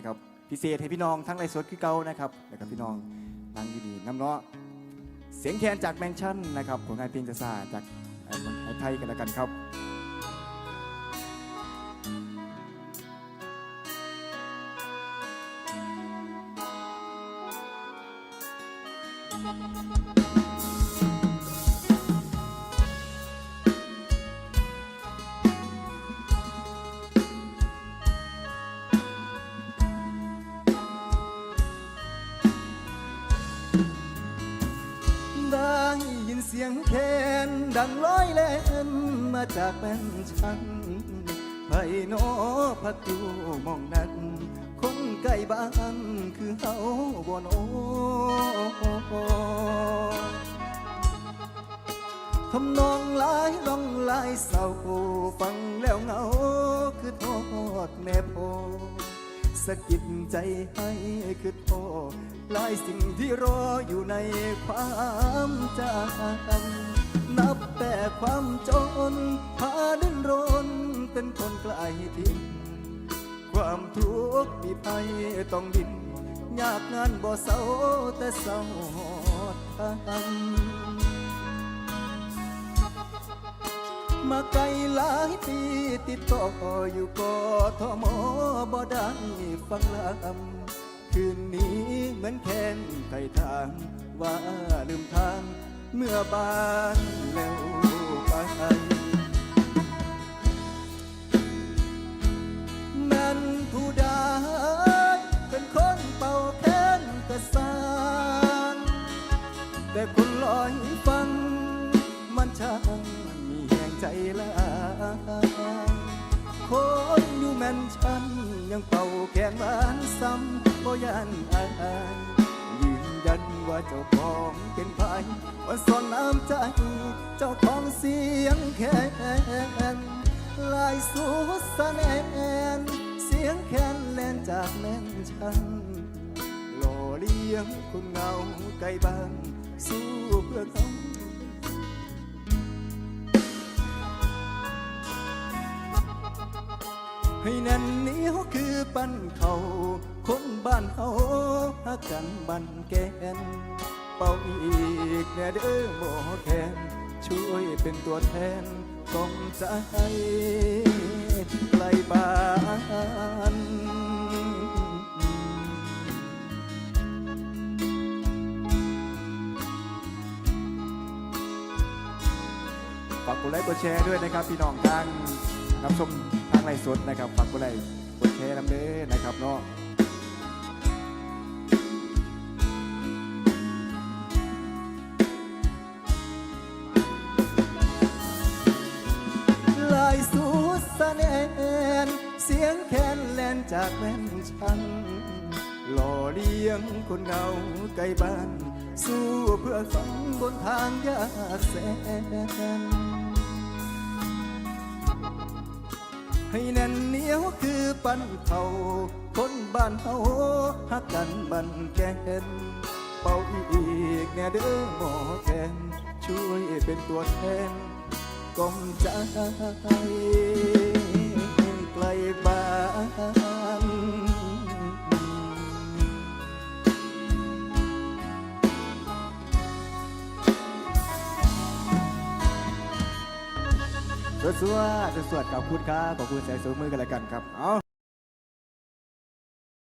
นะครับพิเศษให้พี่น้องทั้งไลฟ์สดคือเก่านะครับแล้วก็พี่น้องนั่งอยู่ดีน้ำเนาะเสียงแคนจากแมนชั่นนะครับผลงานเพลงจะซาจากเอ่อคนไทยกันแล้วกันครับ สียงแคนดังร้อยแล่นมาจากแม่นชันไพโนพักอยู่มองนั้นคนใกล้บ้านคือเฮาบ่โนทำนองหลายร้องหลายเศร้าฟังแล้วเหงาคือโทษแม่พ สะกิดใจให้คือโทหลายสิ่งที่รออยู่ในความจำนับแต่ความจนพาดิ้นรนเป็นคนไกลถิ่นความทุกข์มีภัยต้องดิ้นยากงานบ่เศร้าแต่เศร้าทำ มาไกลหลายปี ติดต่ออยู่กอทมอบ่ได้ฟังลำคืนนี้เหมือนแค้นไทยทาง ว่าลืมทางเมื่อบานแล้วไปแม่นผู้ใดเป็นคนเป่าแค้นกระสานแต่คนลอยฟังมันช่าง ใจลาคนอยู่แม่นฉัน ยังเป่าแขนหวานซ้ำบ่ยันอายยืนยันว่าเจ้าของเป็นไผว่าซ่อนน้ำใจ เจ้าของเสียงแคนลายสูสะแนนเสียงแคนแลนจากแม่นฉันหล่อเลี้ยงคนเงาไกลบ้านสู้เพื่อเขา ให้แน่นเหนียวคือปั้นเขาคนบ้านเฮาหักกันบันแกนเป่าอีกแน่เด้อหมอแคนช่วยเป็นตัวแทนกองใจไกลบ้านฝากกดไลค์กดแชร์ด้วยนะครับ พี่น้องทางรับชม ทางไลฟ์สดนะครับฝากกดไลค์กดแชร์นำเด้อนะครับเนาะลายสูดสะแนนเสียงแคนแลนจากแม่นชันหล่อเลี้ยงคนเงาไกลบ้าน สู้เพื่อฝันบนทางยากแสน ให้แน่นเหนียวคือปั้นเขาคนบ้านเฮาฮักกันบันแกนเป่าอีกแน่เด้อหมอแกนช่วยเป็นตัวแทนกล่อมใจไกลบ้าน สวดสวดสวดๆขอบคุณครับขอบคุณใส่สูมือกันแล้วกันครับเอา